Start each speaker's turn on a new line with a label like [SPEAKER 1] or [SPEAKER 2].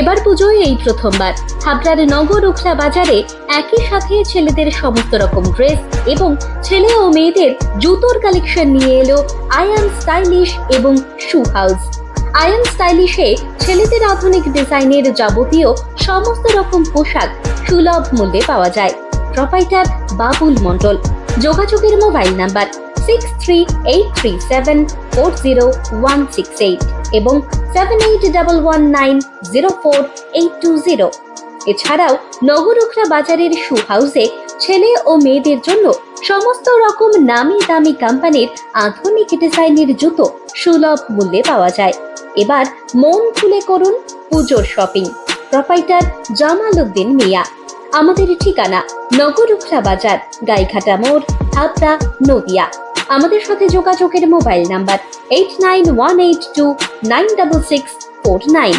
[SPEAKER 1] এবার পুজোয় এই প্রথমবার। হাবড়ার নগর উখলা বাজারে একই সাথে ছেলেদের সমস্ত রকম ড্রেস এবং ছেলে ও মেয়েদের জুতোর কালেকশন নিয়ে এলো আয়ান স্টাইলিশ এবং শু হাউস। আয়ান স্টাইলিশে ছেলেদের আধুনিক ডিজাইনের যাবতীয় সমস্ত রকম পোশাক সুলভ মূল্যে পাওয়া যায়। প্রপাইটার বাবুল মণ্ডল। যোগাযোগের mobile number six three eight three seven four zero one six eight এবং seven eight double one nine zero four eight two zero এছাড়াও নগরুখরা বাজারের শু হাউসে ছেলে ও মেয়েদের জন্য সমস্ত রকম নামি দামি কোম্পানির আধুনিক ডিজাইনের জুতো সুলভ মূল্যে পাওয়া যায়। এবার মন খুলে করুন পুজোর শপিং প্রপাইটার জামাল উদ্দিন মিয়া। আমাদের ঠিকানা নগরুখরা বাজার, গাইঘাটা মোড়, হাবড়া, নদিয়া। আমাদের সাথে যোগাযোগের mobile number eight nine one eight two nine double six four nine